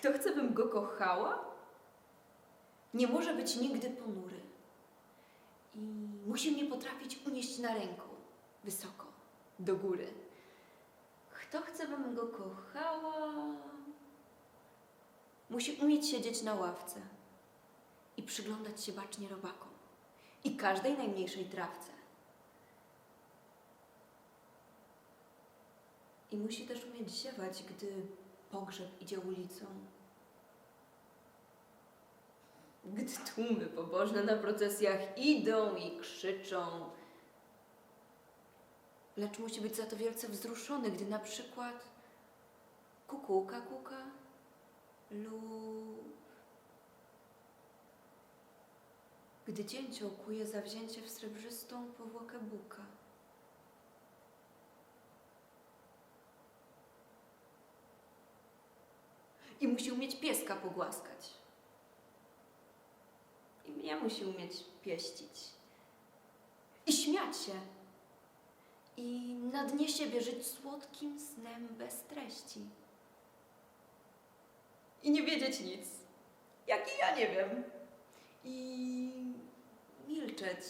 Kto chce, bym go kochała? Nie może być nigdy ponury. I musi mnie potrafić unieść na ręku, wysoko, do góry. Kto chce, bym go kochała? Musi umieć siedzieć na ławce i przyglądać się bacznie robakom i każdej najmniejszej trawce. I musi też umieć ziewać, gdy pogrzeb idzie ulicą. Gdy tłumy pobożne na procesjach idą i krzyczą. Lecz musi być za to wielce wzruszony, gdy na przykład kukułka kuka lub gdy dzięcioł kuje zawzięcie w srebrzystą powłokę buka. I musi umieć pieska pogłaskać. I mnie musi umieć pieścić. I śmiać się. I na dnie siebie żyć słodkim snem bez treści. I nie wiedzieć nic. Jak i ja nie wiem. I milczeć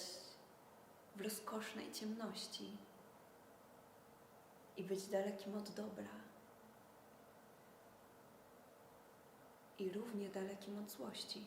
w rozkosznej ciemności. I być dalekim od dobra. I równie dalekim od złości.